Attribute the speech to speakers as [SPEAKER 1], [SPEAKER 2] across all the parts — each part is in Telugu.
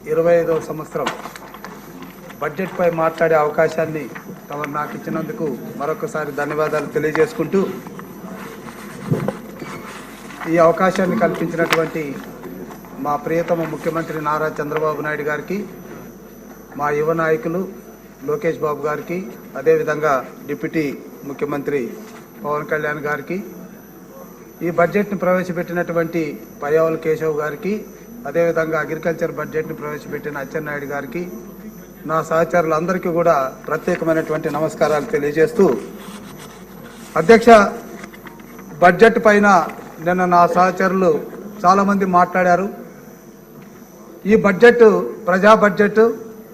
[SPEAKER 1] ఇరవై ఐదవ సంవత్సరం బడ్జెట్పై మాట్లాడే అవకాశాన్ని తమరు నాకు ఇచ్చినందుకు మరొకసారి ధన్యవాదాలు తెలియజేసుకుంటూ ఈ అవకాశాన్ని కల్పించినటువంటి మా ప్రియతమ ముఖ్యమంత్రి నారా చంద్రబాబు నాయుడు గారికి మా యువ నాయకులు లోకేష్ బాబు గారికి అదేవిధంగా డిప్యూటీ ముఖ్యమంత్రి పవన్ కళ్యాణ్ గారికి ఈ బడ్జెట్ను ప్రవేశపెట్టినటువంటి పయ్యావుల కేశవ్ గారికి అదేవిధంగా అగ్రికల్చర్ బడ్జెట్ను ప్రవేశపెట్టిన అచ్చెన్నాయుడు గారికి నా సహచరులందరికీ కూడా ప్రత్యేకమైనటువంటి నమస్కారాలు తెలియజేస్తూ అధ్యక్ష బడ్జెట్ పైన నిన్న నా సహచరులు చాలామంది మాట్లాడారు. ఈ బడ్జెట్ ప్రజా బడ్జెట్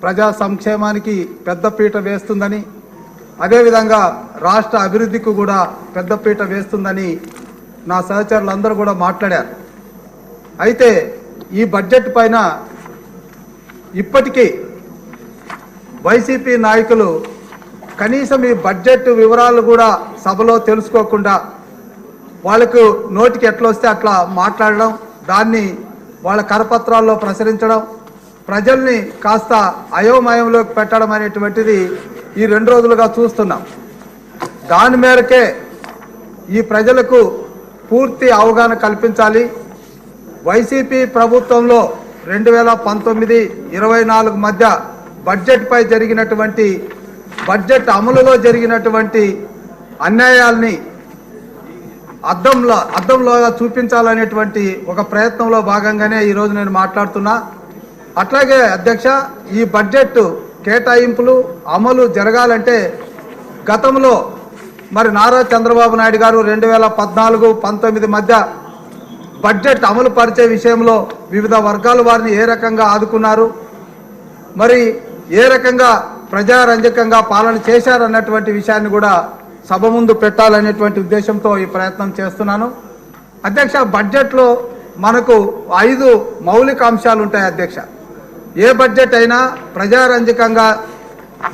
[SPEAKER 1] ప్రజా సంక్షేమానికి పెద్దపీట వేస్తుందని అదేవిధంగా రాష్ట్ర అభివృద్ధికి కూడా పెద్దపీట వేస్తుందని నా సహచరులందరూ కూడా మాట్లాడారు. అయితే ఈ బడ్జెట్ పైన ఇప్పటికీ వైసీపీ నాయకులు కనీసం ఈ బడ్జెట్ వివరాలు కూడా సభలో తెలుసుకోకుండా వాళ్ళకు నోటికి ఎట్లా వస్తే అట్లా మాట్లాడడం దాన్ని వాళ్ళ కరపత్రాల్లో ప్రసరించడం ప్రజల్ని కాస్త అయోమయంలోకి పెట్టడం అనేటువంటిది ఈ రెండు రోజులుగా చూస్తున్నాం. దాని మేరకే ఈ ప్రజలకు పూర్తి అవగాహన కల్పించాలి. వైసీపీ ప్రభుత్వంలో రెండు వేల పంతొమ్మిది ఇరవై నాలుగు మధ్య బడ్జెట్పై జరిగినటువంటి బడ్జెట్ అమలులో జరిగినటువంటి అన్యాయాల్ని అద్దంలో అద్దంలోగా చూపించాలనేటువంటి ఒక ప్రయత్నంలో భాగంగానే ఈరోజు నేను మాట్లాడుతున్నా. అట్లాగే అధ్యక్ష ఈ బడ్జెట్ కేటాయింపులు అమలు జరగాలంటే గతంలో మరి నారా చంద్రబాబు నాయుడు గారు రెండు వేల పద్నాలుగు పంతొమ్మిది మధ్య బడ్జెట్ అమలు పరిచే విషయంలో వివిధ వర్గాల వారిని ఏ రకంగా ఆదుకున్నారు? మరి ఏ రకంగా ప్రజారంజకంగా పాలన చేశారన్నటువంటి విషయాన్ని కూడా సభ ముందు పెట్టాలనేటువంటి ఉద్దేశంతో ఈ ప్రయత్నం చేస్తున్నాను. అధ్యక్ష బడ్జెట్లో మనకు ఐదు మౌలిక అంశాలు ఉంటాయి అధ్యక్ష. ఏ బడ్జెట్ అయినా ప్రజారంజకంగా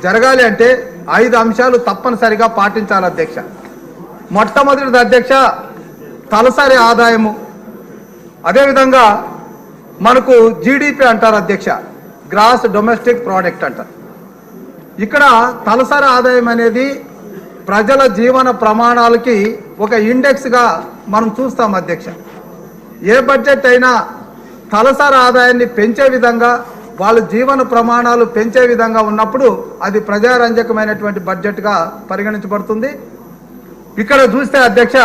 [SPEAKER 1] జరగాలి అంటే ఐదు అంశాలు తప్పనిసరిగా పాటించాలి అధ్యక్ష. మొట్టమొదటిది అధ్యక్ష తలసరి ఆదాయము. అదేవిధంగా మనకు జీడిపి అంటారు అధ్యక్ష గ్రాస్ డొమెస్టిక్ ప్రోడక్ట్ అంటారు. ఇక్కడ తలసరి ఆదాయం అనేది ప్రజల జీవన ప్రమాణాలకి ఒక ఇండెక్స్గా మనం చూస్తాం అధ్యక్ష. ఏ బడ్జెట్ అయినా తలసరి ఆదాయాన్ని పెంచే విధంగా వాళ్ళ జీవన ప్రమాణాలు పెంచే విధంగా ఉన్నప్పుడు అది ప్రజారంజకమైనటువంటి బడ్జెట్గా పరిగణించబడుతుంది. ఇక్కడ చూస్తే అధ్యక్ష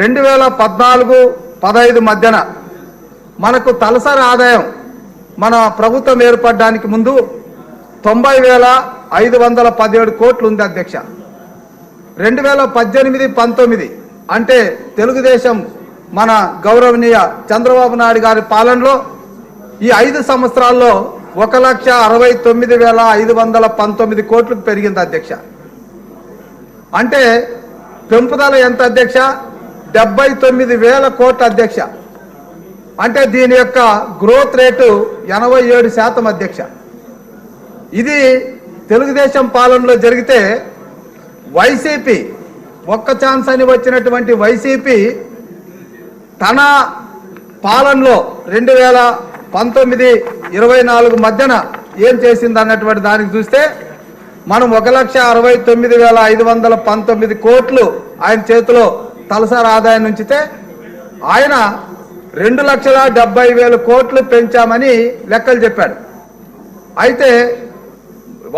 [SPEAKER 1] రెండు వేల పద్నాలుగు పదహైదు మధ్యన మనకు తలసరి ఆదాయం మన ప్రభుత్వం ఏర్పడడానికి ముందు తొంభై వేల ఐదు వందల పదిహేడు కోట్లు ఉంది అధ్యక్ష. రెండు వేల పద్దెనిమిది పంతొమ్మిది అంటే తెలుగుదేశం మన గౌరవనీయ చంద్రబాబు నాయుడు గారి పాలనలో ఈ ఐదు సంవత్సరాల్లో ఒక లక్ష అరవై తొమ్మిది వేల ఐదు వందల పంతొమ్మిది కోట్లకు పెరిగింది అధ్యక్ష. అంటే పెంపుదల ఎంత అధ్యక్ష? డెబ్బై తొమ్మిది వేల కోట్ల అధ్యక్ష. అంటే దీని యొక్క గ్రోత్ రేటు ఎనభై ఏడు శాతం అధ్యక్ష. ఇది తెలుగుదేశం పాలనలో జరిగితే వైసీపీ ఒక్క ఛాన్స్ అని వచ్చినటువంటి వైసీపీ తన పాలనలో రెండు వేల పంతొమ్మిది ఇరవై నాలుగు మధ్యన ఏం చేసింది అన్నటువంటి దానికి చూస్తే మనం ఒక లక్ష అరవై తొమ్మిది వేల ఐదు వందల పంతొమ్మిది కోట్లు ఆయన చేతిలో తలసరి ఆదాయం ఉంచితే ఆయన రెండు లక్షల డెబ్బై వేల కోట్లు పెంచామని లెక్కలు చెప్పాడు. అయితే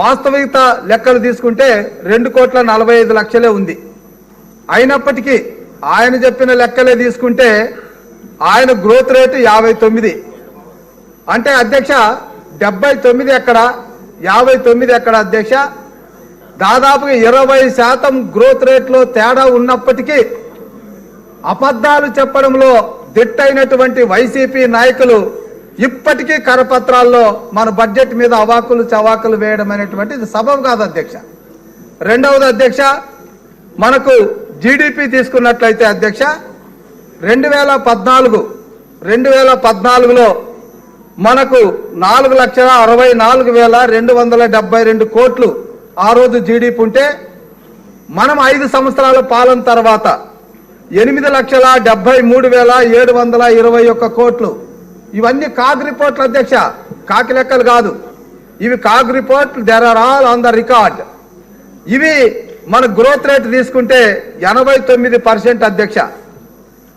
[SPEAKER 1] వాస్తవికత లెక్కలు తీసుకుంటే రెండు కోట్ల నలభై ఐదు లక్షలే ఉంది. అయినప్పటికీ ఆయన చెప్పిన లెక్కలే తీసుకుంటే ఆయన గ్రోత్ రేటు యాభై తొమ్మిది. అంటే అధ్యక్ష డెబ్బై తొమ్మిది ఎక్కడ యాభై తొమ్మిది ఎక్కడ అధ్యక్ష? దాదాపుగా ఇరవై శాతం గ్రోత్ రేట్లో తేడా ఉన్నప్పటికీ అబద్ధాలు చెప్పడంలో దిట్టైనటువంటి వైసీపీ నాయకులు ఇప్పటికీ కరపత్రాల్లో మన బడ్జెట్ మీద అవాకులు చవాకులు వేయడం అనేటువంటిది సబబు కాదు అధ్యక్ష. రెండవది అధ్యక్ష మనకు జీడిపి తీసుకున్నట్లయితే అధ్యక్ష రెండు వేల పద్నాలుగు రెండు వేల పద్నాలుగులో మనకు నాలుగు లక్షల అరవై నాలుగు వేల రెండు వందల డెబ్బై రెండు కోట్లు ఆ రోజు జీడిపి ఉంటే మనం ఐదు సంవత్సరాల పాలన తర్వాత ఎనిమిది లక్షల డెబ్బై మూడు వేల ఏడు వందల ఇరవై ఒక్క కోట్లు. ఇవన్నీ కాగ్ రిపోర్ట్లు అధ్యక్ష. కాకి లెక్కలు కాదు. ఇవి కాగ్ రిపోర్ట్లు there are all on the record. ఇవి మన గ్రోత్ రేట్ తీసుకుంటే ఎనభై తొమ్మిది పర్సెంట్ అధ్యక్ష.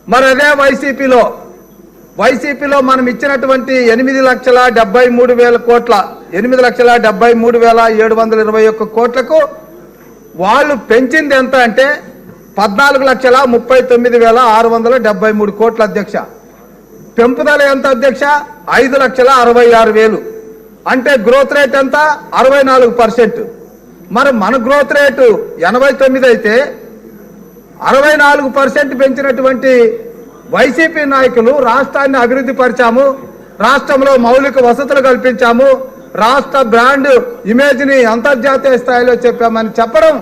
[SPEAKER 1] మరి అదే వైసీపీలో. వైసీపీలో మనం ఇచ్చినటువంటి ఎనిమిది లక్షల డెబ్బై మూడు వేల కోట్ల ఎనిమిది లక్షల డెబ్బై మూడు వేల ఏడు వందల ఇరవై ఒక్క కోట్లకు వాళ్ళు పెంచింది ఎంత అంటే పద్నాలుగు లక్షల ముప్పై తొమ్మిది వేల ఆరు వందల డెబ్బై మూడు కోట్ల అధ్యక్ష. పెంపుదల ఎంత అధ్యక్ష? ఐదు లక్షల అరవై ఆరు వేలు. అంటే గ్రోత్ రేట్ ఎంత? అరవై నాలుగు పర్సెంట్. మరి మన గ్రోత్ రేటు ఎనభై తొమ్మిది అయితే అరవై నాలుగు పర్సెంట్ పెంచినటువంటి వైసీపీ నాయకులు రాష్ట్రాన్ని అభివృద్ధి పరిచాము రాష్ట్రంలో మౌలిక వసతులు కల్పించాము రాష్ట్ర బ్రాండ్ ఇమేజ్ని అంతర్జాతీయ స్థాయిలో చెప్పామని చెప్పడం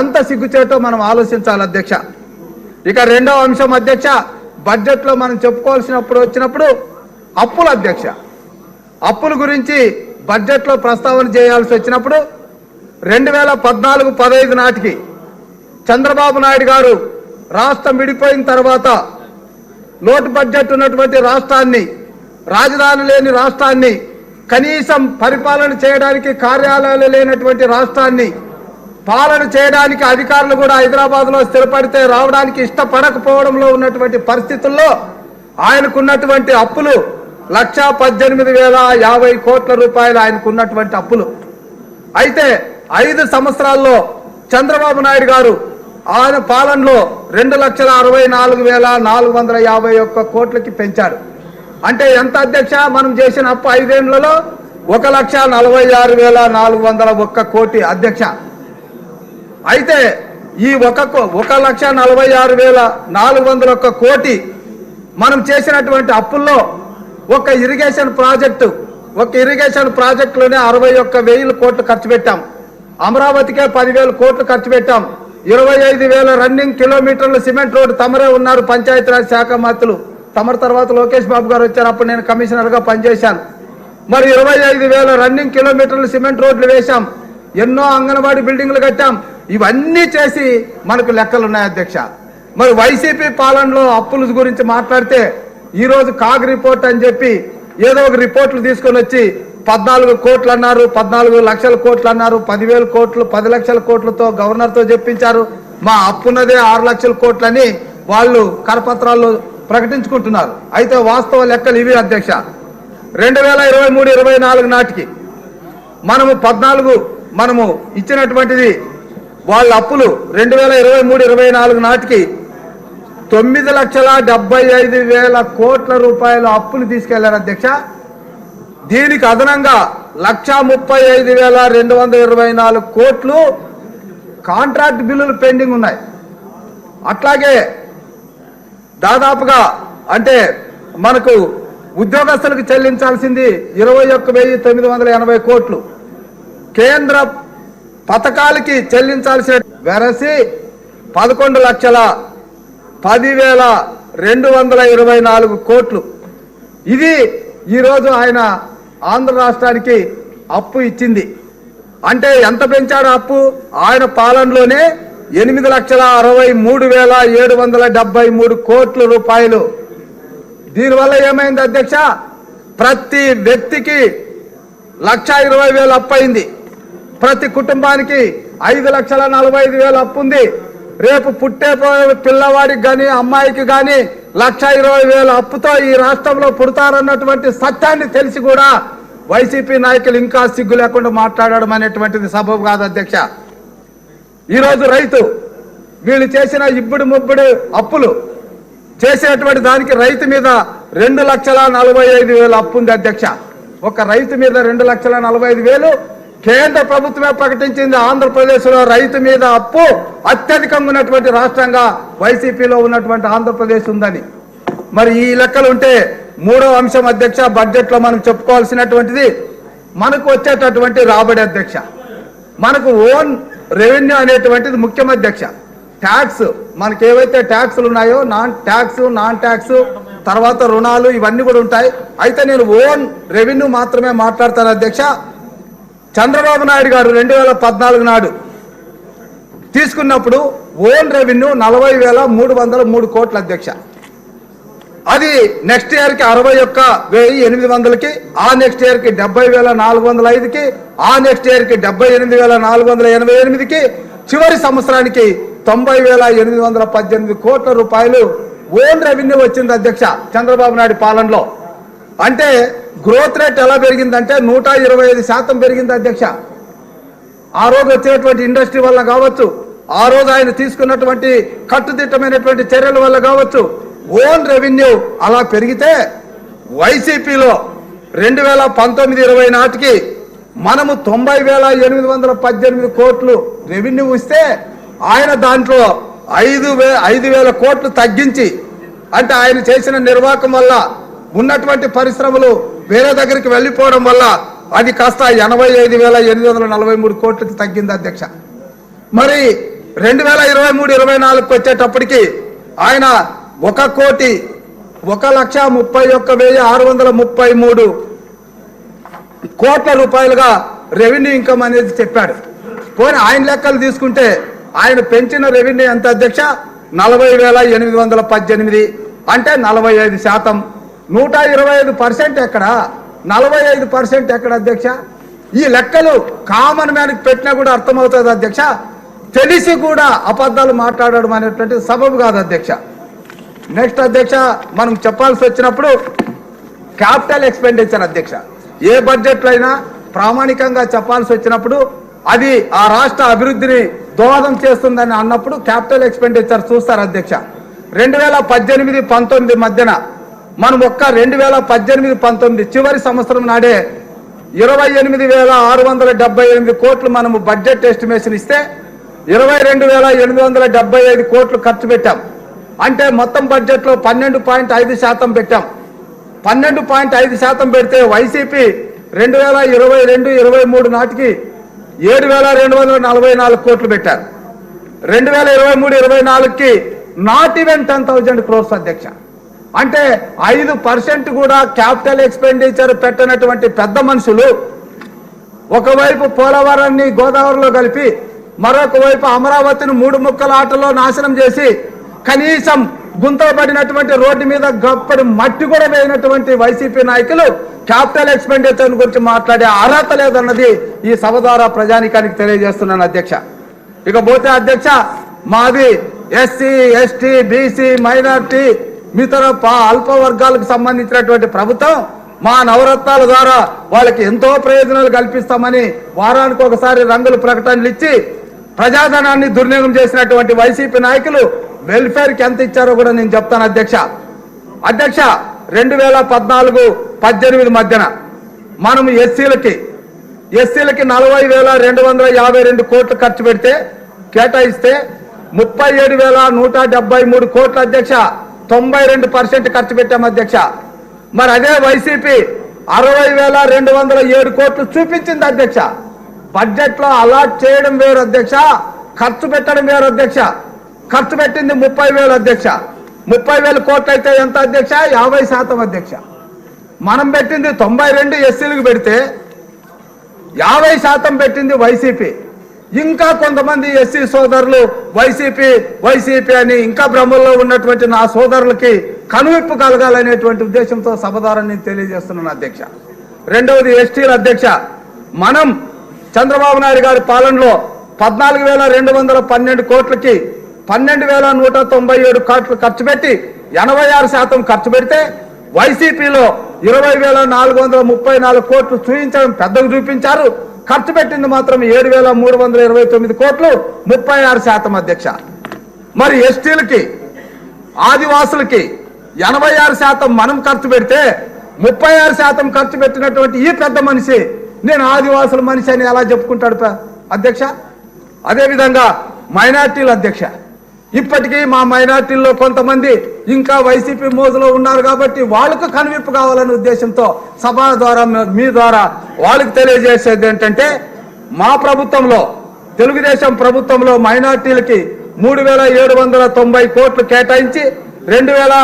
[SPEAKER 1] ఎంత సిగ్గుచేటో మనం ఆలోచించాలి అధ్యక్ష. ఇక రెండవ అంశం అధ్యక్ష బడ్జెట్లో మనం చెప్పుకోవాల్సినప్పుడు వచ్చినప్పుడు అప్పుల అధ్యక్ష. అప్పుల గురించి బడ్జెట్లో ప్రస్తావన చేయాల్సి వచ్చినప్పుడు రెండు వేల పద్నాలుగు పదహైదు నాటికి చంద్రబాబు నాయుడు గారు రాష్ట్రం విడిపోయిన తర్వాత లోటు బడ్జెట్ ఉన్నటువంటి రాష్ట్రాన్ని రాజధాని లేని రాష్ట్రాన్ని కనీసం పరిపాలన చేయడానికి కార్యాలయాలు లేనటువంటి రాష్ట్రాన్ని పాలన చేయడానికి అధికారులు కూడా హైదరాబాద్లో స్థిరపడితే రావడానికి ఇష్టపడకపోవడంలో ఉన్నటువంటి పరిస్థితుల్లో ఆయనకున్నటువంటి అప్పులు లక్ష పద్దెనిమిది వేల యాభై కోట్ల రూపాయలు ఆయనకున్నటువంటి అప్పులు. అయితే ఐదు సంవత్సరాల్లో చంద్రబాబు నాయుడు గారు ఆయన పాలనలో రెండు లక్షల అరవై నాలుగు వేల నాలుగు వందల యాభై ఒక్క కోట్లకి పెంచారు. అంటే ఎంత అధ్యక్ష? మనం చేసిన అప్పు ఐదేళ్ళలో ఒక లక్ష నలభై ఆరు వేల నాలుగు వందల ఒక్క కోటి అధ్యక్ష. అయితే ఈ ఒక కో- ఒక లక్ష నలభై ఆరు వేల నాలుగు వందల ఒక్క కోటి మనం చేసినటువంటి అప్పుల్లో ఒక ఇరిగేషన్ ప్రాజెక్టు ఒక ఇరిగేషన్ ప్రాజెక్టులోనే అరవై ఒక్క వెయ్యి కోట్లు ఖర్చు పెట్టాం. అమరావతికే పదివేల కోట్లు ఖర్చు పెట్టాం. ఇరవై ఐదు వేల రన్నింగ్ కిలోమీటర్ల సిమెంట్ రోడ్డు తమరే ఉన్నారు పంచాయతీరాజ్ శాఖ మంత్రులు. తమరి తర్వాత లోకేష్ బాబు గారు వచ్చారు అప్పుడు నేను కమిషనర్గా పనిచేశాను. మరి ఇరవై ఐదు వేల రన్నింగ్ కిలోమీటర్లు సిమెంట్ రోడ్లు వేశాం. ఎన్నో అంగన్వాడీ బిల్డింగ్లు కట్టాం. ఇవన్నీ చేసి మనకు లెక్కలు ఉన్నాయి అధ్యక్ష. మరి వైసీపీ పాలనలో అప్పుల గురించి మాట్లాడితే ఈ రోజు కాగ్ రిపోర్ట్ అని చెప్పి ఏదో ఒక రిపోర్ట్లు తీసుకొని వచ్చి పద్నాలుగు కోట్లు అన్నారు పద్నాలుగు లక్షల కోట్లు అన్నారు పదివేల కోట్లు పది లక్షల కోట్లతో గవర్నర్తో చెప్పించారు. మా అప్పున్నదే ఆరు లక్షల కోట్లని వాళ్ళు కరపత్రాల్లో ప్రకటించుకుంటున్నారు. అయితే వాస్తవ లెక్కలు ఇవి అధ్యక్ష. రెండు వేల ఇరవై మూడు ఇరవై నాలుగు నాటికి మనము పద్నాలుగు మనము ఇచ్చినటువంటిది వాళ్ళ అప్పులు రెండు వేల ఇరవై మూడు ఇరవై నాలుగు నాటికి తొమ్మిది లక్షల డెబ్బై ఐదు వేల కోట్ల రూపాయల అప్పులు తీసుకెళ్ళారు అధ్యక్ష. దీనికి అదనంగా లక్ష ముప్పై ఐదు వేల రెండు వందల ఇరవై నాలుగు కోట్లు కాంట్రాక్ట్ బిల్లులు పెండింగ్ ఉన్నాయి. అట్లాగే దాదాపుగా అంటే మనకు ఉద్యోగస్తులకు చెల్లించాల్సింది ఇరవై ఒక్క వెయ్యి తొమ్మిది వందల ఎనభై కోట్లు. కేంద్ర పథకాలకి చెల్లించాల్సిన వెరసి పదకొండు లక్షల పదివేల రెండు వందల ఇరవై నాలుగు కోట్లు. ఇది ఈరోజు ఆయన ఆంధ్ర రాష్ట్రానికి అప్పు ఇచ్చింది. అంటే ఎంత పెంచాడు అప్పు? ఆయన పాలనలోనే ఎనిమిది లక్షల అరవై మూడు వేల ఏడు వందల డెబ్బై మూడు కోట్ల రూపాయలు. దీనివల్ల ఏమైంది అధ్యక్ష? ప్రతి వ్యక్తికి లక్ష ఇరవై వేలు అప్పయింది. ప్రతి కుటుంబానికి ఐదు లక్షల నలభై ఐదు వేలు అప్పు ఉంది. రేపు పుట్టే పిల్లవాడికి కానీ అమ్మాయికి కానీ లక్ష ఇరవై వేల అప్పుతో ఈ రాష్ట్రంలో పుడతారన్నటువంటి సత్యాన్ని తెలిసి కూడా వైసీపీ నాయకులు ఇంకా సిగ్గు లేకుండా మాట్లాడడం అనేటువంటిది సబబు కాదు అధ్యక్ష. ఈరోజు రైతు వీళ్ళు చేసిన ఇబ్బడి ముబ్బడి అప్పులు చేసేటువంటి దానికి రైతు మీద రెండు లక్షల నలభై ఐదు వేలు అప్పు ఉంది అధ్యక్ష. ఒక రైతు మీద రెండు లక్షల నలభై ఐదు వేలు కేంద్ర ప్రభుత్వమే ప్రకటించింది ఆంధ్రప్రదేశ్లో రైతు మీద అప్పు అత్యధికంగా ఉన్నటువంటి రాష్ట్రంగా వైసీపీలో ఉన్నటువంటి ఆంధ్రప్రదేశ్ ఉందని. మరి ఈ లెక్కలు ఉంటే మూడవ అంశం అధ్యక్ష బడ్జెట్లో మనం చెప్పుకోవాల్సినటువంటిది మనకు వచ్చేటటువంటి రాబడి అధ్యక్ష. మనకు ఓన్ రెవెన్యూ అనేటువంటిది ముఖ్యం అధ్యక్ష. ట్యాక్స్ మనకి ఏవైతే ట్యాక్స్లు ఉన్నాయో నాన్ ట్యాక్స్ నాన్ ట్యాక్స్ తర్వాత రుణాలు ఇవన్నీ కూడా ఉంటాయి. అయితే నేను ఓన్ రెవెన్యూ మాత్రమే మాట్లాడతాను అధ్యక్ష. చంద్రబాబు నాయుడు గారు రెండు వేల పద్నాలుగు నాడు తీసుకున్నప్పుడు ఓన్ రెవెన్యూ నలభై వేల మూడు వందల మూడు కోట్ల అధ్యక్ష. అది నెక్స్ట్ ఇయర్కి అరవై ఒక్క వెయ్యి ఎనిమిది వందలకి ఆ నెక్స్ట్ ఇయర్కి డెబ్బై వేల నాలుగు వందల ఐదుకి ఆ నెక్స్ట్ ఇయర్కి డెబ్బై ఎనిమిది వేల నాలుగు వందల ఎనభై ఎనిమిదికి చివరి సంవత్సరానికి తొంభై వేల ఎనిమిది వందల పద్దెనిమిది కోట్ల రూపాయలు ఓన్ రెవెన్యూ వచ్చింది అధ్యక్ష చంద్రబాబు నాయుడు పాలనలో. అంటే గ్రోత్ రేట్ ఎలా పెరిగిందంటే నూట ఇరవై ఐదు శాతం పెరిగింది అధ్యక్ష. ఆ రోజు వచ్చినటువంటి ఇండస్ట్రీ వల్ల కావచ్చు ఆ రోజు ఆయన తీసుకున్నటువంటి కట్టుదిట్టమైనటువంటి చర్యల వల్ల కావచ్చు ఓన్ రెవెన్యూ అలా పెరిగితే వైసీపీలో రెండు వేల పంతొమ్మిది ఇరవై నాటికి మనము తొంభై వేల ఎనిమిది వందల పద్దెనిమిది కోట్లు రెవెన్యూ ఇస్తే ఆయన దాంట్లో ఐదు వే ఐదు వేల కోట్లు తగ్గించి అంటే ఆయన చేసిన నిర్వాహకం వల్ల ఉన్నటువంటి పరిశ్రమలు వేరే దగ్గరికి వెళ్ళిపోవడం వల్ల అది కాస్త ఎనభై ఐదు వేల ఎనిమిది వందల నలభై మూడు కోట్లకి తగ్గింది అధ్యక్ష. మరి రెండు వేల ఇరవై మూడు ఇరవై నాలుగుకి వచ్చేటప్పటికి ఆయన ఒక కోటి ఒక లక్ష ముప్పై ఒక్క వెయ్యి ఆరు వందల ముప్పై మూడు కోట్ల రూపాయలుగా రెవెన్యూ ఇన్కమ్ అనేది చెప్పాడు. పోనీ ఆయన లెక్కలు తీసుకుంటే ఆయన పెంచిన రెవెన్యూ ఎంత అధ్యక్ష? నలభై వేల ఎనిమిది వందల పద్దెనిమిది అంటే నలభై ఐదు శాతం. నూట ఇరవై ఐదు పర్సెంట్ ఎక్కడ? నలభై ఐదు పర్సెంట్ ఎక్కడ అధ్యక్ష? ఈ లెక్కలు కామన్ మ్యాన్కి పెట్టినా కూడా అర్థమవుతుంది అధ్యక్ష. తెలిసి కూడా అబద్ధాలు మాట్లాడడం అనేటువంటి సబబు కాదు అధ్యక్ష. నెక్స్ట్ అధ్యక్ష మనం చెప్పాల్సి వచ్చినప్పుడు క్యాపిటల్ ఎక్స్పెండిచర్ అధ్యక్ష. ఏ బడ్జెట్లో అయినా ప్రామాణికంగా చెప్పాల్సి వచ్చినప్పుడు అది ఆ రాష్ట్ర అభివృద్ధిని దోహదం చేస్తుందని అన్నప్పుడు క్యాపిటల్ ఎక్స్పెండిచర్ చూస్తారు అధ్యక్ష. రెండు వేల పద్దెనిమిది పంతొమ్మిది మధ్యన మనం ఒక్క రెండు వేల పద్దెనిమిది పంతొమ్మిది చివరి సంవత్సరం నాడే ఇరవై ఎనిమిది వేల ఆరు వందల డెబ్బై ఎనిమిది కోట్లు మనము బడ్జెట్ ఎస్టిమేషన్ ఇస్తే ఇరవై రెండు వేల ఎనిమిది వందల డెబ్బై ఐదు కోట్లు ఖర్చు పెట్టాం. అంటే మొత్తం బడ్జెట్లో పన్నెండు పాయింట్ ఐదు శాతం పెట్టాం. పన్నెండు పాయింట్ ఐదు శాతం పెడితే వైసీపీ రెండు వేల ఇరవై రెండు ఇరవై మూడు నాటికి ఏడు వేల రెండు వందల నలభై నాలుగు కోట్లు పెట్టారు. రెండు వేల ఇరవై మూడు ఇరవై నాలుగుకి not even ten thousand crores అధ్యక్ష. అంటే ఐదు పర్సెంట్ కూడా క్యాపిటల్ ఎక్స్పెండిచర్ పెట్టనటువంటి పెద్ద మనుషులు ఒకవైపు పోలవరాన్ని గోదావరిలో కలిపి మరొక వైపు అమరావతిని మూడు ముక్కల ఆటలో నాశనం చేసి కనీసం గుంతలు పడినటువంటి రోడ్డు మీద గప్పటి మట్టి కూడా వేయనటువంటి వైసీపీ నాయకులు క్యాపిటల్ ఎక్స్పెండిచర్ గురించి మాట్లాడే అర్హత లేదన్నది ఈ సభ ద్వారా ప్రజానికానికి తెలియజేస్తున్నాను అధ్యక్ష. ఇకపోతే అధ్యక్ష మాది ఎస్సీ ఎస్టీ బీసీ మైనార్టీ మిగతా అల్ప వర్గాలకు సంబంధించినటువంటి ప్రభుత్వం మా నవరత్నాల ద్వారా వాళ్ళకి ఎంతో ప్రయోజనాలు కల్పిస్తామని వారానికి ఒకసారి రంగుల ప్రకటనలు ఇచ్చి ప్రజాధనాన్ని దుర్వినియోగం చేసినటువంటి వైసీపీ నాయకులు వెల్ఫేర్కి ఎంత ఇచ్చారో కూడా నేను చెప్తాను అధ్యక్ష. అధ్యక్ష రెండు వేల పద్నాలుగు పద్దెనిమిది మధ్యన మనం ఎస్సీలకి ఎస్సీలకి నలభై వేల రెండు వందల యాభై రెండు కోట్లు ఖర్చు పెడితే కేటాయిస్తే ముప్పై ఏడు వేల నూట డెబ్బై మూడు కోట్ల అధ్యక్ష. తొంభై రెండు పర్సెంట్ ఖర్చు పెట్టాం అధ్యక్ష. మరి అదే వైసీపీ అరవై వేల రెండు వందల ఏడు కోట్లు చూపించింది అధ్యక్ష. బడ్జెట్లో అలాట్ చేయడం వేరు అధ్యక్ష. ఖర్చు పెట్టడం వేరు అధ్యక్ష. ఖర్చు పెట్టింది ముప్పై వేలు అధ్యక్ష. ముప్పై వేల కోట్లు అయితే ఎంత అధ్యక్ష? యాభై శాతం అధ్యక్ష. మనం పెట్టింది తొంభై రెండు ఎస్సీలకు పెడితే యాభై శాతం పెట్టింది వైసీపీ. ఇంకా కొంతమంది ఎస్సీ సోదరులు వైసీపీ వైసీపీ అని ఇంకా భ్రమల్లో ఉన్నటువంటి నా సోదరులకి కనువిప్పు కలగాలనేటువంటి ఉద్దేశంతో సభదారాన్ని తెలియజేస్తున్నాను అధ్యక్ష. రెండవది ఎస్టీల అధ్యక్ష మనం చంద్రబాబు నాయుడు గారి పాలనలో పద్నాలుగు వేల రెండు వందల పన్నెండు కోట్లకి పన్నెండు వేల నూట తొంభై ఏడు కోట్లు ఖర్చు పెట్టి ఎనభై ఆరు శాతం ఖర్చు పెడితే వైసీపీలో ఇరవై వేల నాలుగు వందల ముప్పై నాలుగు కోట్లు చూపించడం పెద్దకు చూపించారు. ఖర్చు పెట్టింది మాత్రం ఏడు వేల మూడు వందల ఇరవై తొమ్మిది కోట్లు ముప్పై ఆరు శాతం అధ్యక్ష. మరి ఎస్టీలకి ఆదివాసులకి ఎనభై ఆరు శాతం మనం ఖర్చు పెడితే ముప్పై ఆరు శాతం ఖర్చు పెట్టినటువంటి ఈ పెద్ద మనిషి నేను ఆదివాసుల మనిషి అని ఎలా చెప్పుకుంటాడు అధ్యక్ష? అదేవిధంగా మైనార్టీల అధ్యక్ష. ఇప్పటికీ మా మైనార్టీల్లో కొంతమంది ఇంకా వైసీపీ మోజులో ఉన్నారు కాబట్టి వాళ్ళకు కనువిప్పు కావాలనే ఉద్దేశంతో సభ ద్వారా మీ- మీ ద్వారా వాళ్ళకి తెలియజేసేది ఏంటంటే మా ప్రభుత్వంలో తెలుగుదేశం ప్రభుత్వంలో మైనార్టీలకి మూడు వేల ఏడు వందల తొంభై కోట్లు కేటాయించి రెండు వేల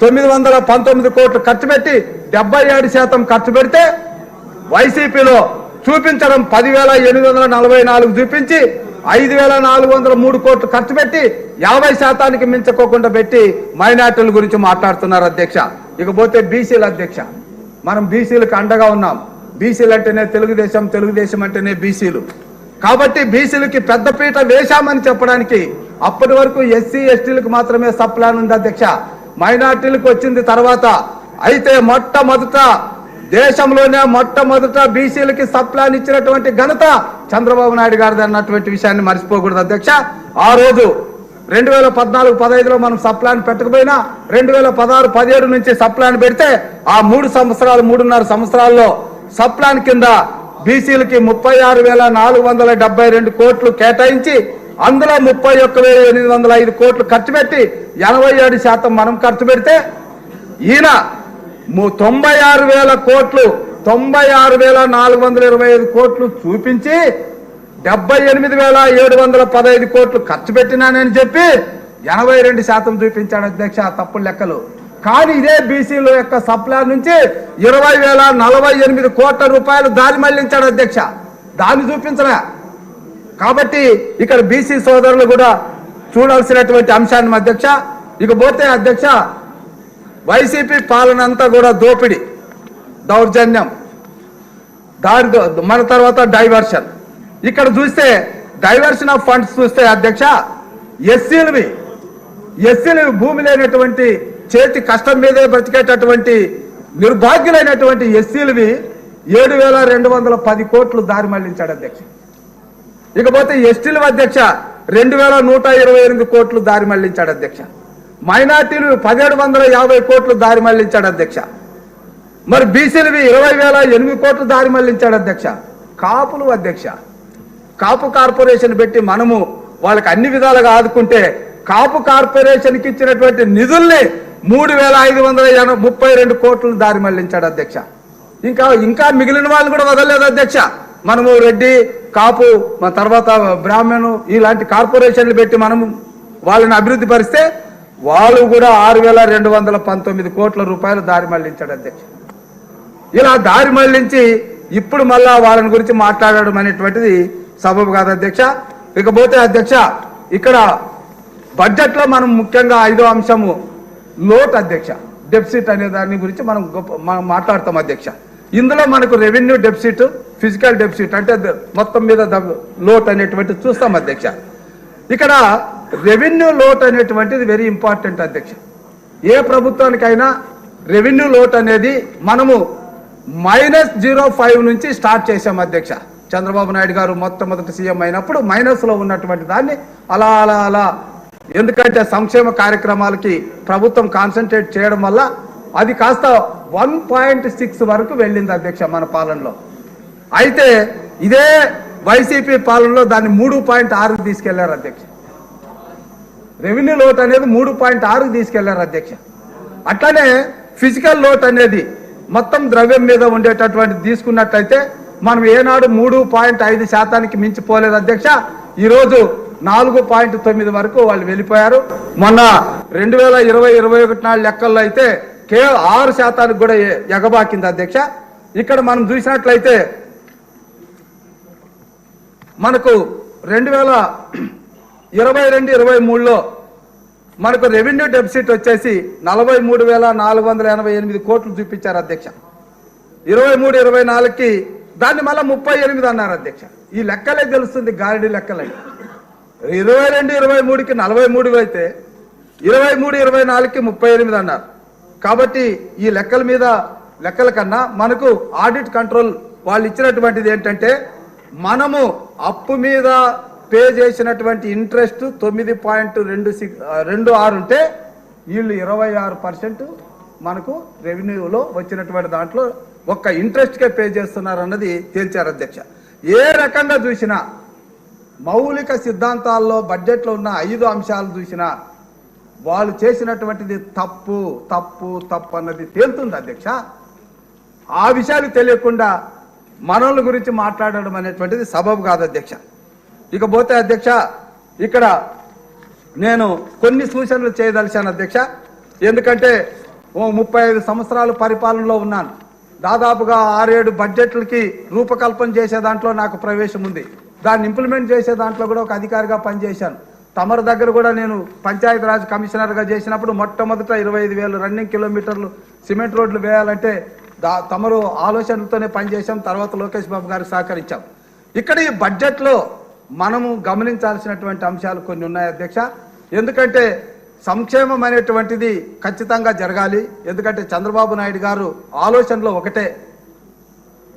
[SPEAKER 1] తొమ్మిది వందల పంతొమ్మిది కోట్లు ఖర్చు పెట్టి డెబ్బై ఏడు శాతం ఖర్చు పెడితే వైసీపీలో చూపించడం పదివేల ఎనిమిది వందల నలభై నాలుగు చూపించి ఐదు వేల నాలుగు వందల మూడు కోట్లు ఖర్చు పెట్టి యాభై శాతానికి మించకోకుండా పెట్టి మైనార్టీల గురించి మాట్లాడుతున్నారు అధ్యక్ష. ఇకపోతే బీసీల అధ్యక్ష. మనం బీసీలకు అండగా ఉన్నాం. బీసీలు అంటేనే తెలుగుదేశం తెలుగుదేశం అంటేనే బీసీలు. కాబట్టి బీసీలకి పెద్దపీట వేశామని చెప్పడానికి అప్పటి వరకు ఎస్సీ ఎస్టీలకు మాత్రమే సప్లాన్ ఉంది అధ్యక్ష. మైనార్టీలకు వచ్చింది తర్వాత అయితే మొట్టమొదట దేశంలోనే మొట్టమొదట బీసీలకి సప్లాన్ ఇచ్చినటువంటి ఘనత చంద్రబాబు నాయుడు గారిది అన్నటువంటి విషయాన్ని మర్చిపోకూడదు అధ్యక్ష. ఆ రోజు రెండు వేల పద్నాలుగు పదహైదులో మనం సప్లాన్ పెట్టకపోయినా రెండు వేల పదహారు పదిహేడు నుంచి సప్లాన్ పెడితే ఆ మూడు సంవత్సరాలు మూడున్నర సంవత్సరాల్లో సప్లాన్ కింద బీసీలకి ముప్పై ఆరు వేల నాలుగు వందల డెబ్బై రెండు కోట్లు కేటాయించి అందులో ముప్పై ఒక్క వేల ఎనిమిది వందల ఐదు కోట్లు ఖర్చు పెట్టి ఎనభై ఏడు శాతం మనం ఖర్చు పెడితే ఈయన తొంభై ఆరు వేల కోట్లు తొంభై ఆరు వేల నాలుగు వందల ఇరవై ఐదు కోట్లు చూపించి డెబ్బై ఎనిమిది వేల ఏడు వందల పదహైదు కోట్లు ఖర్చు పెట్టినానని చెప్పి ఎనభై రెండు శాతం చూపించాడు అధ్యక్ష తప్పుడు లెక్కలు. కానీ ఇదే బీసీల యొక్క సప్లై నుంచి ఇరవై వేల నలభై ఎనిమిది కోట్ల రూపాయలు దారి మళ్ళించాడు అధ్యక్ష. దాన్ని చూపించరా కాబట్టి ఇక్కడ బీసీ సోదరులు కూడా చూడాల్సినటువంటి అంశాన్ని అధ్యక్ష ఇకపోతే అధ్యక్ష వైసీపీ పాలన అంతా కూడా దోపిడి దౌర్జన్యం దారి మన తర్వాత డైవర్షన్. ఇక్కడ చూస్తే డైవర్షన్ ఆఫ్ ఫండ్స్ చూస్తే అధ్యక్ష ఎస్సీలవి ఎస్సీలవి భూమి లేనటువంటి చేతి కష్టం మీదే బ్రతికేటటువంటి నిర్భాగ్యులైనటువంటి ఎస్సీలవి ఏడు వేల రెండు వందల పది కోట్లు దారి మళ్ళించాడు అధ్యక్ష. ఇకపోతే ఎస్టీల అధ్యక్ష రెండు వేల నూట ఇరవై ఎనిమిది కోట్లు దారి మళ్ళించాడు అధ్యక్ష. మైనార్టీలు పదిహేడు వందల యాభై కోట్లు దారి మళ్ళించాడు అధ్యక్ష. మరి బీసీలవి ఇరవై వేల ఎనిమిది కోట్లు దారి మళ్ళించాడు అధ్యక్ష. కాపులు అధ్యక్ష. కాపు కార్పొరేషన్ పెట్టి మనము వాళ్ళకి అన్ని విధాలుగా ఆదుకుంటే కాపు కార్పొరేషన్కి ఇచ్చినటువంటి నిధుల్ని మూడు వేల ఐదు వందల ఎనభై ముప్పై రెండు కోట్లు దారి మళ్ళించాడు అధ్యక్ష. ఇంకా ఇంకా మిగిలిన వాళ్ళు కూడా వదలలేదు అధ్యక్ష. మనము రెడ్డి కాపు మన తర్వాత బ్రాహ్మణు ఇలాంటి కార్పొరేషన్లు పెట్టి మనము వాళ్ళని అభివృద్ధి పరిస్తే వాళ్ళు కూడా ఆరు వేల రెండు వందల పంతొమ్మిది కోట్ల రూపాయలు దారి మళ్ళించాడు అధ్యక్ష. ఇలా దారి మళ్ళించి ఇప్పుడు మళ్ళా వాళ్ళని గురించి మాట్లాడడం అనేటువంటిది సబబు కాదు అధ్యక్ష. ఇకపోతే అధ్యక్ష ఇక్కడ బడ్జెట్లో మనం ముఖ్యంగా ఐదో అంశము లోట్ అధ్యక్ష డెఫిసిట్ అనే దాని గురించి మనం గొప్ప మనం మాట్లాడతాం అధ్యక్ష. ఇందులో మనకు రెవెన్యూ డెఫిసిట్ ఫిజికల్ డెఫిసిట్ అంటే మొత్తం మీద లోట్ అనేటువంటి చూస్తాం అధ్యక్ష. ఇక్కడ రెవెన్యూ లోట్ అనేటువంటిది వెరీ ఇంపార్టెంట్ అధ్యక్ష. ఏ ప్రభుత్వానికైనా రెవెన్యూ లోట్ అనేది మనము మైనస్ జీరో ఫైవ్ నుంచి స్టార్ట్ చేశాం అధ్యక్ష. చంద్రబాబు నాయుడు గారు మొట్టమొదటి సీఎం అయినప్పుడు మైనస్లో ఉన్నటువంటి దాన్ని అలా అలా అలా. ఎందుకంటే సంక్షేమ కార్యక్రమాలకి ప్రభుత్వం కాన్సన్ట్రేట్ చేయడం వల్ల అది కాస్త వన్ పాయింట్ సిక్స్ వరకు వెళ్ళింది అధ్యక్ష మన పాలనలో. అయితే ఇదే వైసీపీ పాలనలో దాన్ని మూడు పాయింట్ ఆరుకు తీసుకెళ్ళారు అధ్యక్ష. రెవెన్యూ లోట్ అనేది మూడు పాయింట్ ఆరుకు తీసుకెళ్ళారు అధ్యక్ష. అట్లనే ఫిజికల్ లోట్ అనేది మొత్తం ద్రవ్యం మీద ఉండేటటువంటి తీసుకున్నట్లయితే మనం ఏనాడు మూడు పాయింట్ ఐదు శాతానికి మించిపోలేదు అధ్యక్ష. ఈరోజు నాలుగు పాయింట్ తొమ్మిది వరకు వాళ్ళు వెళ్ళిపోయారు. మొన్న రెండు వేల ఇరవై ఇరవై ఒకటి నాలుగు లెక్కల్లో అయితే కేవలం ఆరు శాతానికి కూడా ఎగబాకింది అధ్యక్ష. ఇక్కడ మనం చూసినట్లయితే మనకు రెండు వేల ఇరవై రెండు ఇరవై మూడులో మనకు రెవెన్యూ డెఫిసిట్ వచ్చేసి నలభై మూడు వేల నాలుగు వందల ఎనభై ఎనిమిది కోట్లు చూపించారు అధ్యక్ష. ఇరవై మూడు ఇరవై నాలుగుకి దాన్ని మళ్ళీ ముప్పై ఎనిమిది అన్నారు అధ్యక్ష. ఈ లెక్కలే తెలుస్తుంది గారిడి లెక్కలే. ఇరవై రెండు ఇరవై మూడుకి నలభై మూడు అయితే ఇరవై మూడు ఇరవై నాలుగుకి ముప్పై ఎనిమిది అన్నారు. కాబట్టి ఈ లెక్కల మీద లెక్కల కన్నా మనకు ఆడిట్ కంట్రోల్ వాళ్ళు ఇచ్చినటువంటిది ఏంటంటే మనము అప్పు మీద పే చేసినటువంటి ఇంట్రెస్ట్ తొమ్మిది పాయింట్ రెండు సిక్స్ రెండు ఆరు ఉంటే వీళ్ళు ఇరవై ఆరు పర్సెంట్ మనకు రెవెన్యూలో వచ్చినటువంటి దాంట్లో ఒక్క ఇంట్రెస్ట్కే పే చేస్తున్నారు అన్నది తేల్చారు అధ్యక్ష. ఏ రకంగా చూసినా మౌలిక సిద్ధాంతాల్లో బడ్జెట్లో ఉన్న ఐదు అంశాలు చూసినా వాళ్ళు చేసినటువంటిది తప్పు తప్పు తప్పు అన్నది తేలుతుంది అధ్యక్ష. ఆ విషయాలు తెలియకుండా మనోళ్ళ గురించి మాట్లాడడం అనేటువంటిది సబబు కాదు అధ్యక్ష. ఇకపోతే అధ్యక్ష ఇక్కడ నేను కొన్ని సూచనలు చేయదలిచాను అధ్యక్ష. ఎందుకంటే ఓ ముప్పై ఐదు సంవత్సరాలు పరిపాలనలో ఉన్నాను. దాదాపుగా ఆరేడు బడ్జెట్లకి రూపకల్పన చేసే దాంట్లో నాకు ప్రవేశం ఉంది. దాన్ని ఇంప్లిమెంట్ చేసే దాంట్లో కూడా ఒక అధికారిగా పనిచేశాను. తమరి దగ్గర కూడా నేను పంచాయతీరాజ్ కమిషనర్గా చేసినప్పుడు మొట్టమొదట ఇరవై ఐదు వేలు రన్నింగ్ కిలోమీటర్లు సిమెంట్ రోడ్లు వేయాలంటే దా తమరు ఆలోచనలతోనే పనిచేసాం తర్వాత లోకేష్ బాబు గారికి సహకరించాం. ఇక్కడ ఈ బడ్జెట్లో మనము గమనించాల్సినటువంటి అంశాలు కొన్ని ఉన్నాయి అధ్యక్ష. ఎందుకంటే సంక్షేమం అనేటువంటిది ఖచ్చితంగా జరగాలి. ఎందుకంటే చంద్రబాబు నాయుడు గారు ఆలోచనలో ఒకటే.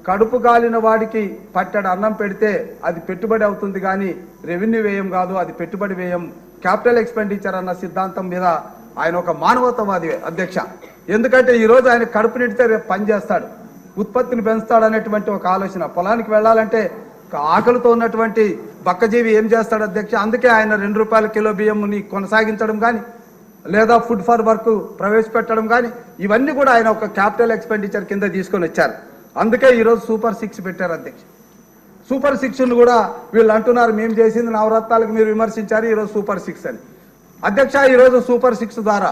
[SPEAKER 1] కడుపు గాలిన వాడికి పట్టడ అన్నం పెడితే అది పెట్టుబడి అవుతుంది కానీ రెవెన్యూ వ్యయం కాదు అది పెట్టుబడి వ్యయం. క్యాపిటల్ ఎక్స్పెండిచర్ అన్న సిద్ధాంతం మీద ఆయన ఒక మానవతావాది అధ్యక్ష. ఎందుకంటే ఈ రోజు ఆయన కడుపు నిండితే రేపు పని చేస్తాడు ఉత్పత్తిని పెంచుతాడు అనేటువంటి ఒక ఆలోచన. పొలానికి వెళ్ళాలంటే ఆకలితో ఉన్నటువంటి బక్కజీవి ఏం చేస్తాడు అధ్యక్ష? అందుకే ఆయన రెండు రూపాయల కిలో బియ్యంని కొనసాగించడం కానీ లేదా ఫుడ్ ఫర్ వర్క్ ప్రవేశపెట్టడం కానీ ఇవన్నీ కూడా ఆయన ఒక క్యాపిటల్ ఎక్స్పెండిచర్ కింద తీసుకొని వచ్చారు. అందుకే ఈరోజు సూపర్ సిక్స్ పెట్టారు అధ్యక్ష. సూపర్ సిక్స్ను కూడా వీళ్ళు అంటున్నారు మేము చేసింది నవరత్నాలకు మీరు విమర్శించారు ఈరోజు సూపర్ సిక్స్ అని. అధ్యక్ష ఈరోజు సూపర్ సిక్స్ ద్వారా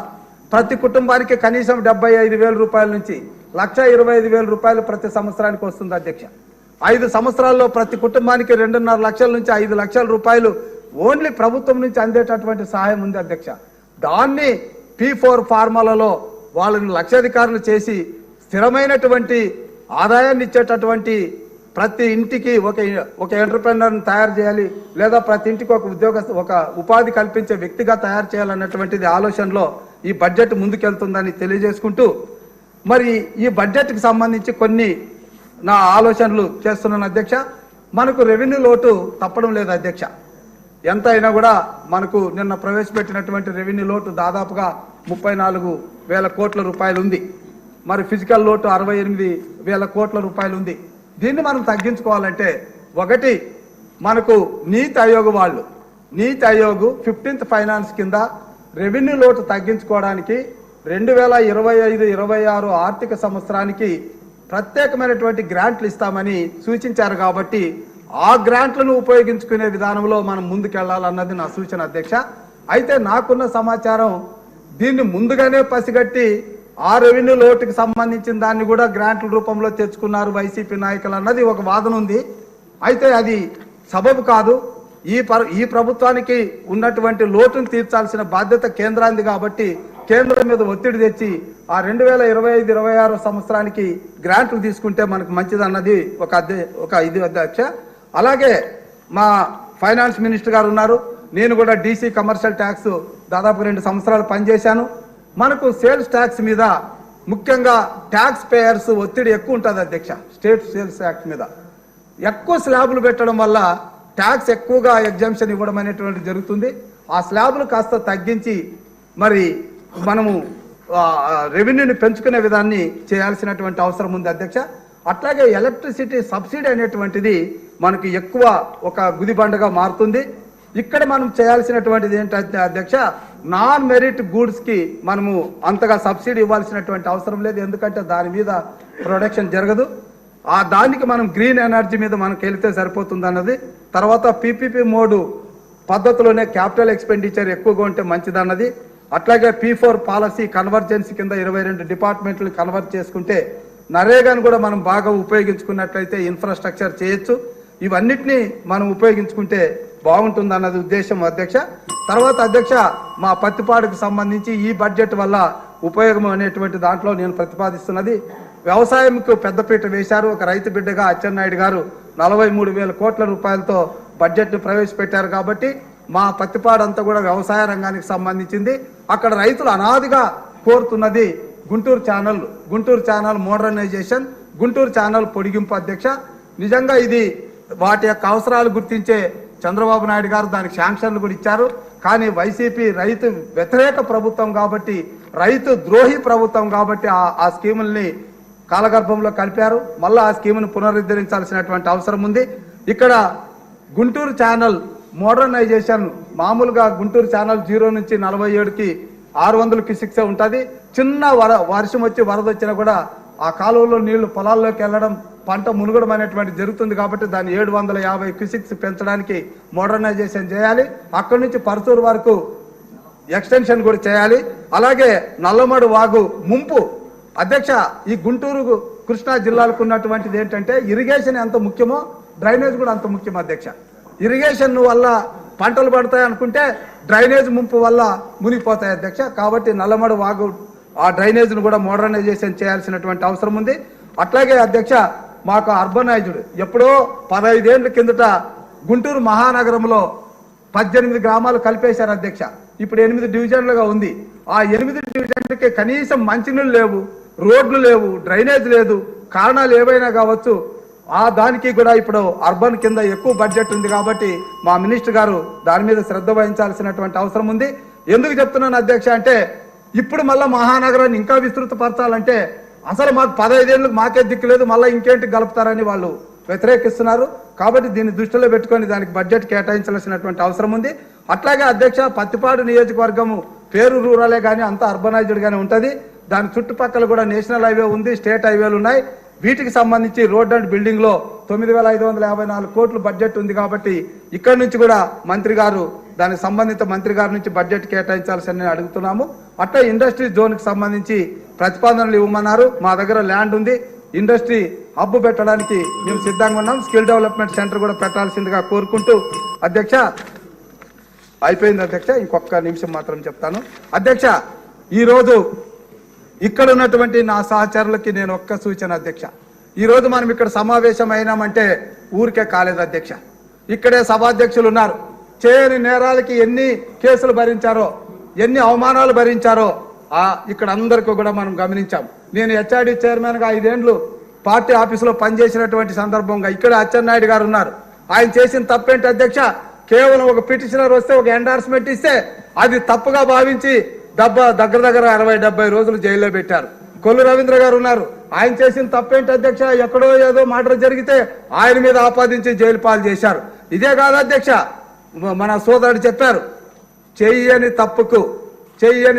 [SPEAKER 1] ప్రతి కుటుంబానికి కనీసం డెబ్బై ఐదు వేల రూపాయల నుంచి లక్ష ఇరవై ఐదు వేల రూపాయలు ప్రతి సంవత్సరానికి వస్తుంది అధ్యక్ష. ఐదు సంవత్సరాల్లో ప్రతి కుటుంబానికి రెండున్నర లక్షల నుంచి ఐదు లక్షల రూపాయలు ఓన్లీ ప్రభుత్వం నుంచి అందేటటువంటి సహాయం ఉంది అధ్యక్ష. దాన్ని పీ ఫోర్ ఫార్మాలలో వాళ్ళని లక్షాధికారులు చేసి స్థిరమైనటువంటి ఆదాయాన్ని ఇచ్చేటటువంటి ప్రతి ఇంటికి ఒక ఒక ఎంటర్ప్రెనర్ని తయారు చేయాలి లేదా ప్రతి ఇంటికి ఒక ఉద్యోగ ఒక ఉపాధి కల్పించే వ్యక్తిగా తయారు చేయాలన్నటువంటిది ఆలోచనలో ఈ బడ్జెట్ ముందుకెళ్తుందని తెలియజేసుకుంటూ మరి ఈ బడ్జెట్కి సంబంధించి కొన్ని నా ఆలోచనలు చేస్తున్నాను అధ్యక్ష. మనకు రెవెన్యూ లోటు తప్పడం లేదు అధ్యక్ష. ఎంత అయినా కూడా మనకు నిన్న ప్రవేశపెట్టినటువంటి రెవెన్యూ లోటు దాదాపుగా ముప్పై నాలుగు వేల కోట్ల రూపాయలు ఉంది. మరి ఫిజికల్ లోటు అరవై ఎనిమిది వేల కోట్ల రూపాయలు ఉంది. దీన్ని మనం తగ్గించుకోవాలంటే ఒకటి మనకు నీతి ఆయోగ్ వాళ్ళు నీతి ఆయోగ్ ఫిఫ్టీన్త్ ఫైనాన్స్ కింద రెవెన్యూ లోటు తగ్గించుకోవడానికి రెండు వేల ఇరవై ఐదు ఇరవై ఆరు ఆర్థిక సంవత్సరానికి ప్రత్యేకమైనటువంటి గ్రాంట్లు ఇస్తామని సూచించారు కాబట్టి ఆ గ్రాంట్లను ఉపయోగించుకునే విధానంలో మనం ముందుకెళ్ళాలన్నది నా సూచన అధ్యక్ష. అయితే నాకున్న సమాచారం దీన్ని ముందుగానే పసిగట్టి ఆ రెవెన్యూ లోటుకి సంబంధించిన దాన్ని కూడా గ్రాంట్ల రూపంలో తెచ్చుకున్నారు వైసీపీ నాయకులు అన్నది ఒక వాదన ఉంది. అయితే అది సబబు కాదు. ఈ పర ఈ ప్రభుత్వానికి ఉన్నటువంటి లోటును తీర్చాల్సిన బాధ్యత కేంద్రాంది కాబట్టి కేంద్రం మీద ఒత్తిడి తెచ్చి ఆ రెండు వేల ఇరవై ఐదు ఇరవై ఆరు సంవత్సరానికి గ్రాంట్లు తీసుకుంటే మనకు మంచిదన్నది ఒక అధ్య ఒక ఇది అధ్యక్ష. అలాగే మా ఫైనాన్స్ మినిస్టర్ గారు ఉన్నారు. నేను కూడా డీసీ కమర్షియల్ ట్యాక్స్ దాదాపు రెండు సంవత్సరాలు పనిచేశాను. మనకు సేల్స్ ట్యాక్స్ మీద ముఖ్యంగా ట్యాక్స్ పేయర్స్ ఒత్తిడి ఎక్కువ ఉంటుంది అధ్యక్ష స్టేట్ సేల్స్ యాక్ట్ మీద. ఎక్కువ స్లాబులు పెట్టడం వల్ల ట్యాక్స్ ఎక్కువగా ఎగ్జామ్షన్ ఇవ్వడం అనేటువంటి జరుగుతుంది. ఆ స్లాబ్లు కాస్త తగ్గించి మరి మనము రెవెన్యూని పెంచుకునే విధాన్ని చేయాల్సినటువంటి అవసరం ఉంది అధ్యక్ష. అట్లాగే ఎలక్ట్రిసిటీ సబ్సిడీ అనేటువంటిది మనకి ఎక్కువ ఒక గుదిబండగా మారుతుంది. ఇక్కడ మనం చేయాల్సినటువంటిది ఏంటంటే అధ్యక్ష నాన్ మెరిట్ గూడ్స్కి మనము అంతగా సబ్సిడీ ఇవ్వాల్సినటువంటి అవసరం లేదు. ఎందుకంటే దాని మీద ప్రొడక్షన్ జరగదు. ఆ దానికి మనం గ్రీన్ ఎనర్జీ మీద మనకు వెళితే సరిపోతుంది అన్నది తర్వాత పీపీపీ మోడు పద్ధతిలోనే క్యాపిటల్ ఎక్స్పెండిచర్ ఎక్కువగా ఉంటే మంచిదన్నది. అట్లాగే పీ ఫోర్ పాలసీ కన్వర్జెన్సీ కింద ఇరవై రెండు డిపార్ట్మెంట్లు కన్వర్ట్ చేసుకుంటే నరేగాను కూడా మనం బాగా ఉపయోగించుకున్నట్లయితే ఇన్ఫ్రాస్ట్రక్చర్ చేయొచ్చు. ఇవన్నిటినీ మనం ఉపయోగించుకుంటే బాగుంటుంది అన్నది ఉద్దేశం అధ్యక్ష. తర్వాత అధ్యక్ష మా పత్తిపాడుకు సంబంధించి ఈ బడ్జెట్ వల్ల ఉపయోగం అనేటువంటి దాంట్లో నేను ప్రతిపాదిస్తున్నది. వ్యవసాయంకు పెద్దపీట వేశారు. ఒక రైతు బిడ్డగా అచ్చెన్నాయుడు గారు నలభై మూడు వేల కోట్ల రూపాయలతో బడ్జెట్ను ప్రవేశపెట్టారు కాబట్టి మా పత్తిపాడంతా కూడా వ్యవసాయ రంగానికి సంబంధించింది. అక్కడ రైతులు అనాదిగా కోరుతున్నది Guntur channel Guntur channel modernisation Guntur channel పొడిగింపు అధ్యక్ష. నిజంగా ఇది వాటి యొక్క అవసరాలు గుర్తించే చంద్రబాబు నాయుడు గారు దానికి శాంక్షన్లు కూడా ఇచ్చారు. కానీ వైసీపీ రైతు వ్యతిరేక ప్రభుత్వం కాబట్టి రైతు ద్రోహి ప్రభుత్వం కాబట్టి ఆ స్కీముల్ని కాలగర్భంలో కలిపారు. మళ్ళీ ఆ స్కీమును పునరుద్ధరించాల్సినటువంటి అవసరం ఉంది. ఇక్కడ గుంటూరు ఛానల్ మోడర్నైజేషన్ మామూలుగా గుంటూరు ఛానల్ జీరో నుంచి నలభై ఏడుకి ఆరు వందల క్యూసిక్సే ఉంటుంది. చిన్న వర వర్షం వచ్చి వరద వచ్చినా కూడా ఆ కాలువలో నీళ్ళు పొలాల్లోకి వెళ్ళడం పంట మునుగడం అనేటువంటి జరుగుతుంది కాబట్టి దాన్ని ఏడు వందల యాభై క్యూసిక్స్ పెంచడానికి మోడర్నైజేషన్ చేయాలి. అక్కడి నుంచి పరసూరు వరకు ఎక్స్టెన్షన్ కూడా చేయాలి. అలాగే నల్లమడు వాగు ముంపు అధ్యక్ష ఈ గుంటూరు కృష్ణా జిల్లాలకు ఉన్నటువంటిది ఏంటంటే ఇరిగేషన్ ఎంత ముఖ్యమో డ్రైనేజ్ కూడా అంత ముఖ్యం అధ్యక్ష. ఇరిగేషన్ వల్ల పంటలు పడతాయి అనుకుంటే డ్రైనేజ్ ముంపు వల్ల మునిగిపోతాయి అధ్యక్ష. కాబట్టి నల్లమడు వాగు ఆ డ్రైనేజ్ను కూడా మోడర్నైజేషన్ చేయాల్సినటువంటి అవసరం ఉంది. అట్లాగే అధ్యక్ష మాకు అర్బనైజ్డ్ ఎప్పుడో పదహైదేళ్ళ కిందట గుంటూరు మహానగరంలో పద్దెనిమిది గ్రామాలు కలిపేశారు అధ్యక్ష. ఇప్పుడు ఎనిమిది డివిజన్లుగా ఉంది. ఆ ఎనిమిది డివిజన్లకి కనీసం మంచినీళ్ళు లేవు. రోడ్లు లేవు డ్రైనేజ్ లేదు కారణాలు ఏవైనా కావచ్చు ఆ దానికి కూడా ఇప్పుడు అర్బన్ కింద ఎక్కువ బడ్జెట్ ఉంది కాబట్టి మా మినిస్టర్ గారు దాని మీద శ్రద్ధ వహించాల్సినటువంటి అవసరం ఉంది. ఎందుకు చెప్తున్నాను అధ్యక్ష అంటే ఇప్పుడు మళ్ళీ మహానగరాన్ని ఇంకా విస్తృతపరచాలంటే అసలు మాకు పదహైదేళ్ళకి మాకే దిక్కు లేదు మళ్ళీ ఇంకేంటి గలుపుతారని వాళ్ళు వ్యతిరేకిస్తున్నారు. కాబట్టి దీన్ని దృష్టిలో పెట్టుకొని దానికి బడ్జెట్ కేటాయించాల్సినటువంటి అవసరం ఉంది. అట్లాగే అధ్యక్ష పత్తిపాడు నియోజకవర్గము పేరు రూరలే కానీ అంతా అర్బనైజ్డ్ గానే ఉంటుంది. దాని చుట్టుపక్కల కూడా నేషనల్ హైవే ఉంది స్టేట్ హైవేలు ఉన్నాయి. వీటికి సంబంధించి రోడ్ అండ్ బిల్డింగ్లో తొమ్మిది వేల ఐదు వందల యాభై నాలుగు కోట్లు బడ్జెట్ ఉంది కాబట్టి ఇక్కడ నుంచి కూడా మంత్రి గారు దానికి సంబంధిత మంత్రి గారి నుంచి బడ్జెట్ కేటాయించాల్సి అడుగుతున్నాము. అట్లా ఇండస్ట్రీ జోన్కి సంబంధించి ప్రతిపాదనలు ఇవ్వమన్నారు. మా దగ్గర ల్యాండ్ ఉంది. ఇండస్ట్రీ హబ్ పెట్టడానికి మేము సిద్ధంగా ఉన్నాం. స్కిల్ డెవలప్మెంట్ సెంటర్ కూడా పెట్టాల్సిందిగా కోరుకుంటూ అధ్యక్ష అయిపోయింది అధ్యక్ష. ఇంకొక నిమిషం మాత్రం చెప్తాను. అధ్యక్ష ఈరోజు ఇక్కడ ఉన్నటువంటి నా సహచరులకి నేను ఒక్క సూచన అధ్యక్ష. ఈరోజు మనం ఇక్కడ సమావేశం అయినామంటే ఊరికే కాలేదు అధ్యక్ష. ఇక్కడే సభాధ్యక్షులు ఉన్నారు. చేయని నేరాలకి ఎన్ని కేసులు భరించారో ఎన్ని అవమానాలు భరించారో ఆ ఇక్కడ అందరికీ కూడా మనం గమనించాం. నేను హెచ్ఆర్డి చైర్మన్గా ఐదేండ్లు పార్టీ ఆఫీసులో పనిచేసినటువంటి సందర్భంగా ఇక్కడ అచ్చెన్నాయుడు గారు ఉన్నారు. ఆయన చేసిన తప్పేంటి అధ్యక్ష? కేవలం ఒక పిటిషనర్ వస్తే ఒక ఎండార్స్మెంట్ ఇస్తే అది తప్పుగా భావించి డబ్బా దగ్గర దగ్గర అరవై డెబ్బై రోజులు జైల్లో పెట్టారు. కొల్లు రవీంద్ర గారు ఉన్నారు. ఆయన చేసిన తప్పేంటి అధ్యక్ష? ఎక్కడో ఏదో మాటలు జరిగితే ఆయన మీద ఆపాదించి జైలు పాలు చేశారు. ఇదే కాదు అధ్యక్ష మన సోదరుడు చెప్పారు చెయ్యని తప్పుకు చెయ్యని